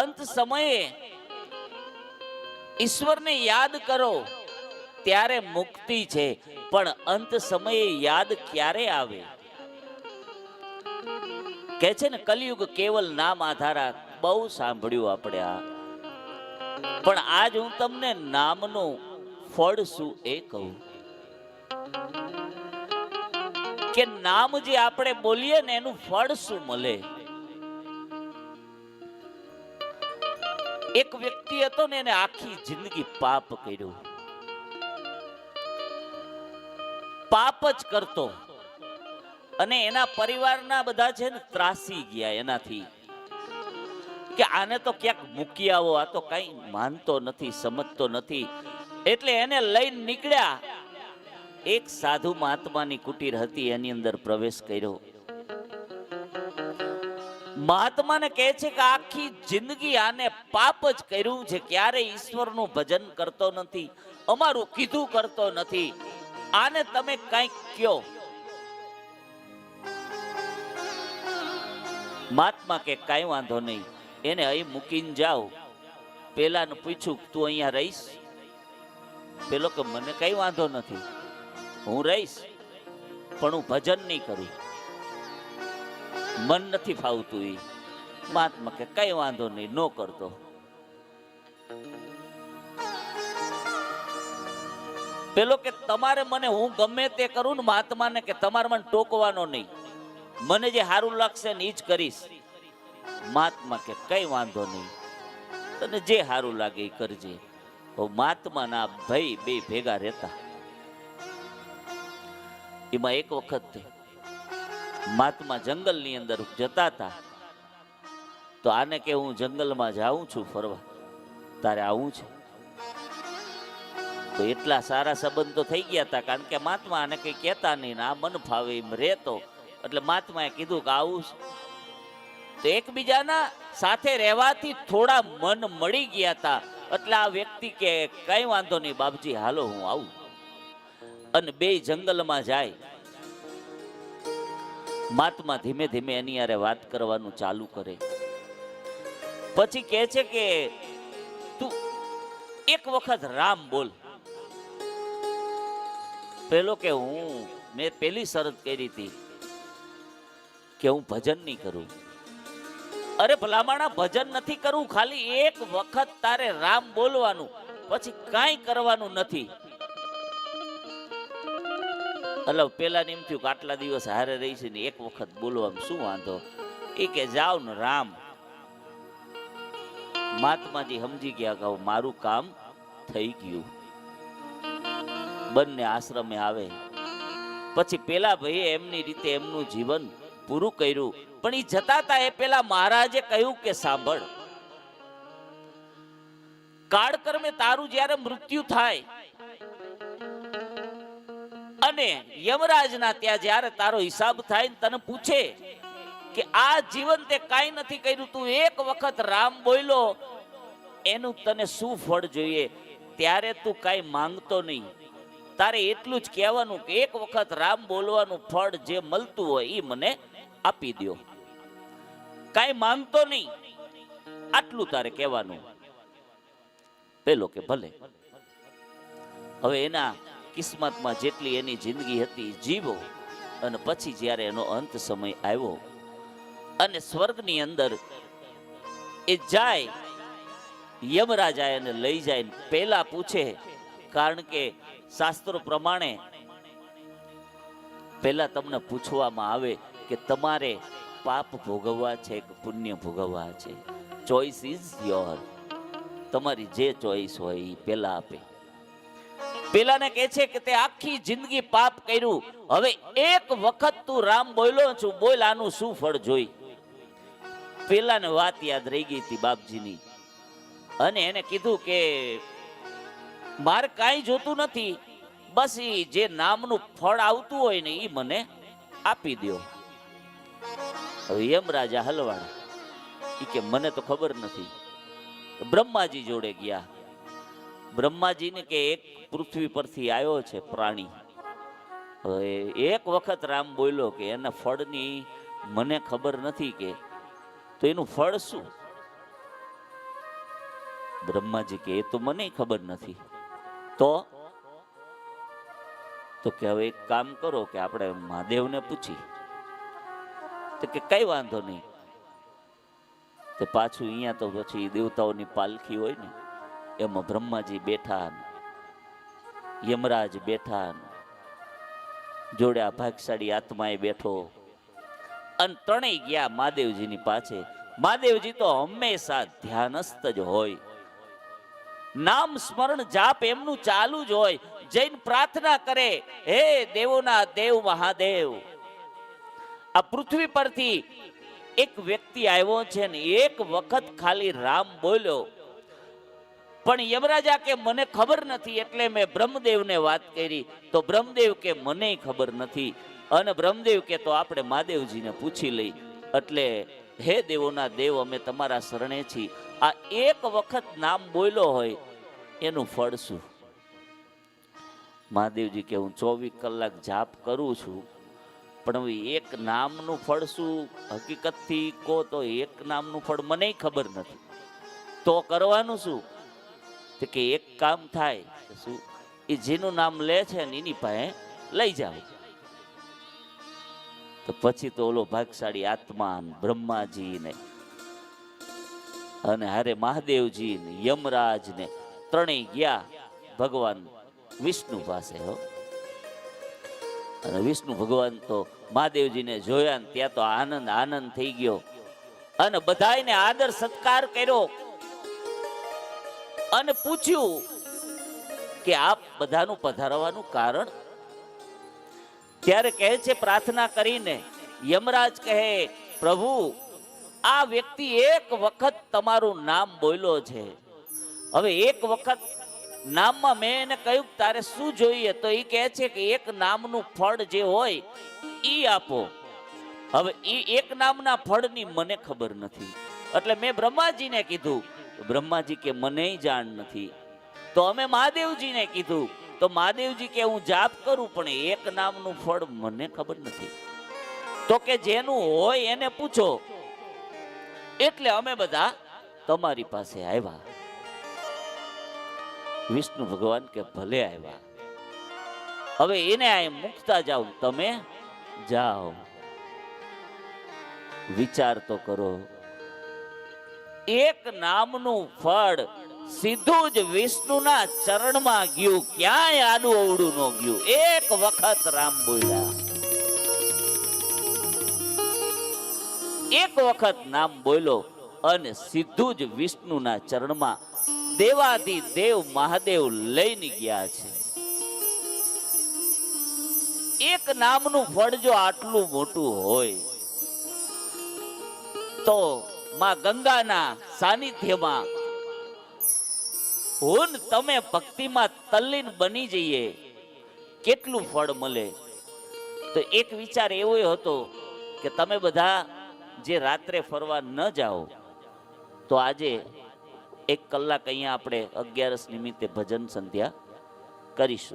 અંત સમયે ઈશ્વરને યાદ કરો, ત્યારે મુક્તિ છે. પણ અંત સમયે યાદ ક્યારે આવે? કે છે ને, કલયુગ કેવલ નામ આધારા બહુ સાંભળ્યું આપણે આ. પણ આજ હું તમને નામનું ફળ શું એ કહું? કે નામ જે આપણે બોલીએ ને, એનું ફળ શું મળે? એક વ્યક્તિ હતો ને એને આખી જિંદગી પાપ કર્યું. પાપ જ કરતો. અને એના પરિવારના બધા છે ને ત્રાસી ગયા એનાથી. કે આને તો ક્યાંક મૂકી આવો, આ તો કઈ માનતો નથી, સમજતો નથી. એટલે એને લઈને નીકળ્યા. એક સાધુ મહાત્માની કુટીર હતી, એની અંદર પ્રવેશ કર્યો. મહાત્માને કહે છે કે આખી જિંદગી આને પાપ જ કર્યું છે. ક્યારે ઈશ્વરનું ભજન કરતો નથી, અમારું કીધું કરતો નથી. આને તમે કંઈક કયો મહાત્મા કે કાંઈ વાંધો નહીં, એને અહીં મૂકીને જાઓ. પેલાનું પૂછ્યું તું અહીંયા રહીશ? પેલો કે મને કઈ વાંધો નથી, હું રહીશ, પણ હું ભજન નહીં કરું. મન નથી ફાવતું એ મહાત્મા કે કઈ વાંધો નહીં, નો કરતો. પેલો કે તમારે મને હું ગમે તે કરું ને મહાત્માને કે તમારે મને ટોકવાનો નહીં. મને જે સારું લાગશે ને એ જ કરીશ. મહાત્મા કે કઈ વાંધો નહીં. તને જે સારું લાગે એ કરજે. મહાત્માના ભાઈ બે ભેગા રહેતા. એમાં એક વખત મહાત્મા જંગલની અંદર જતા હતા. તો આને કે હું જંગલમાં જાઉં છું ફરવા? તારે આવું છે? તો એટલા સારા સંબંધો થઈ ગયા હતા, કારણ કે મહાત્મા આને કંઈ કહેતા નહીં આ મન ફાવે એમ રહેતો. એટલે મહાત્માએ કીધું કે આવું છે. તો એકબીજાના સાથે રહેવાથી થોડા મન મળી ગયા હતા. એટલે આ વ્યક્તિ કે, કઈ વાંધો નહીં બાપજી, હાલો હું આવું. અને બે જંગલમાં જાય. મહાત્મા ધીમે ધીમે એની યારે વાત કરવાનું ચાલુ કરે. પછી કહે છે કે, તું એક વખત રામ બોલ. પેલો કે, હું, મેં પેલી શરત કરી હતી કે હું ભજન નહીં કરું. અરે ભલામણા, ભજન નથી કરવું ખાલી એક વખત તારે રામ બોલવાનું, પછી કાંઈ કરવાનું નથી. એટલે પેલા એમ થયું કે આટલા દિવસ હારે રહી છે ને એક વખત બોલવામાં શું વાંધો? એ કે, જાઓ ને રામ. મહાત્માજી સમજી ગયા કે મારું કામ થઈ ગયું. બંને આશ્રમે આવે. પછી પેલા ભાઈએ એમની રીતે એમનું જીવન પૂરું કર્યું. પણ એ જતા હતા એ પેલા મહારાજે કહ્યું કે, સાંભળ. કાળકર્મે તારું જ્યારે મૃત્યુ થાય અને યમરાજના ત્યાં જ્યારે તારો હિસાબ થાય તને પૂછે કે આ જીવન તે કાંઈ નથી કર્યું, તું એક વખત રામ બોલ્યો, એનું તને શું ફળ જોઈએ? ત્યારે તું કાંઈ માંગતો નહીં. તારે એટલું જ કહેવાનું કે એક વખત રામ બોલવાનું ફળ જે મળતું હોય એ મને આપી દો કાંઈ માંગતો નહીં. આટલું તારે કહેવાનું. પેલો કે ભલે. હવે એના કિસ્મતમાં જેટલી એની જિંદગી હતી, જીવો. અને પછી જ્યારે એનો અંત સમય આવ્યો અને સ્વર્ગની અંદર એ જાય યમરાજા એને લઈ જાય પહેલા પૂછે, કારણ કે શાસ્ત્રો પ્રમાણે પહેલા તમને પૂછવામાં આવે કે તમારે પાપ ભોગવવા છે કે પુણ્ય ભોગવવા છે? ચોઈસ ઇઝ યોર તમારી જે ચોઈસ હોય એ પહેલા આપે. પેલાને કહે છે કે તે આખી જિંદગી પાપ કર્યું. હવે એક વખત તું રામ બોલ્યો છું, બોલ આનું શું ફળ જોઈ? પેલાને વાત યાદ રહી ગઈ હતી બાપજીની. અને એને કીધું કે, મારે કાંઈ જોતું નથી, બસ ઈ જે નામનું ફળ આવતું હોય ને એ મને આપી દ્યો. યમ રાજા હલવાડ એ કે, મને તો ખબર નથી. બ્રહ્માજી જોડે ગયા. બ્રહ્માજીને કે એક પૃથ્વી પરથી આવ્યો છે પ્રાણી. એક વખત રામ બોલ્યો કે એના ફળની મને ખબર નથી કે, તો એનું ફળ શું? બ્રહ્માજી કે, એ તો મને ખબર નથી. તો? તો કે હવે એક કામ કરો કે આપણે મહાદેવને પૂછી તો કે કઈ વાંધો નહીં. તો પાછું અહીંયા તો પછી દેવતાઓની પાલખી હોય ને એમાં બ્રહ્માજી બેઠા યમરાજ બેઠા જોડે આ ભાગશાળી આત્માએ બેઠો. અને ત્રણેય ગયા મહાદેવજીની પાસે. મહાદેવજી તો હંમેશા ધ્યાનસ્થ જ હોય. નામ સ્મરણ જાપ એમનું ચાલુ જ હોય. જૈન પ્રાર્થના કરે, હે દેવોના દેવ મહાદેવ. આ પૃથ્વી પરથી એક વ્યક્તિ આવ્યો છે ને એક વખત ખાલી રામ બોલ્યો પણ યમરાજા કે મને ખબર નથી એટલે મેં બ્રહ્મદેવને વાત કરી. તો બ્રહ્મદેવ કે મને ખબર નથી. અને બ્રહ્મદેવ કે તો આપણે મહાદેવજીને પૂછી લઈ. એટલે હે દેવોના દેવ, અમે તમારા શરણે છીએ. આ એક વખત નામ બોલ્યો હોય, એનું ફળ શું? મહાદેવજી કે, હું ચોવીસ કલાક જાપ કરું છું, પણ હવે એક નામનું ફળ શું? હકીકતથી કહો તો એક નામનું ફળ મને ખબર નથી. તો કરવાનું શું? તો કે એક કામ થાય શું? એ જેનું નામ લે છે ને એની પાસે લઈ જાઓ. તો પછી તો ઓલો ભાગશાળી આત્માન બ્રહ્માજી અને હારે મહાદેવજી ને યમરાજ ને ત્રણેય ગયા ભગવાન વિષ્ણુ પાસે, હો. અને વિષ્ણુ ભગવાન તો મહાદેવજીને જોયા ને ત્યાં તો આનંદ આનંદ થઈ ગયો. અને બધાને આદર સત્કાર કર્યો. અને પૂછ્યું કે આપ બધાનું પધારવાનું કારણ? ત્યારે કહે છે, પ્રાર્થના કરીને યમરાજ કહે, પ્રભુ, આ વ્યક્તિ એક વખત તમારું નામ બોલ્યો છે. હવે એક વખત નામમાં મેં એને કહ્યું, તારે શું જોઈએ? તો એ કહે છે કે, એક નામનું ફળ જે હોય એ આપો. હવે એ એક નામના ફળની મને ખબર નથી. એટલે મેં બ્રહ્માજીને કીધું બ્રહ્માજી કે, મને જાણ નથી. તો અમે મહાદેવજીને કીધું, તો મહાદેવજી કે, હું જાપ કરું, પણ એક નામનું ફળ મને ખબર નથી. તો કે, જેનું હોય એને પૂછો. એટલે અમે બધા તમારી પાસે આવ્યા. વિષ્ણુ ભગવાન કે, ભલે આવ્યા. હવે એને આ મુકતા જાઓ, તમે જાઓ. વિચાર તો કરો. એક નામનું ફળ સીધું જ વિષ્ણુના ચરણમાં ગયું. ક્યાંય આડું અવડું ન ગયું. એક વખત રામ બોલ્યા. એક વખત નામ બોલ્યો અને સીધું જ વિષ્ણુના ચરણમાં દેવાદી દેવ મહાદેવ લઈને ગયા છે. એક નામનું ફળ જો આટલું મોટું હોય, તો માં ગંગાના સાનિધ્યમાં. હું તમે ભક્તિમાં તલ્લીન બની જઈએ. કેટલું ફળ મળે? તો એક વિચાર એવો હતો કે તમે બધા જે રાત્રે ફરવા ન જાઓ, તો આજે એક કલાક અહીંયા આપણે અગિયારસ નિમિત્તે ભજન સંધ્યા કરીશું.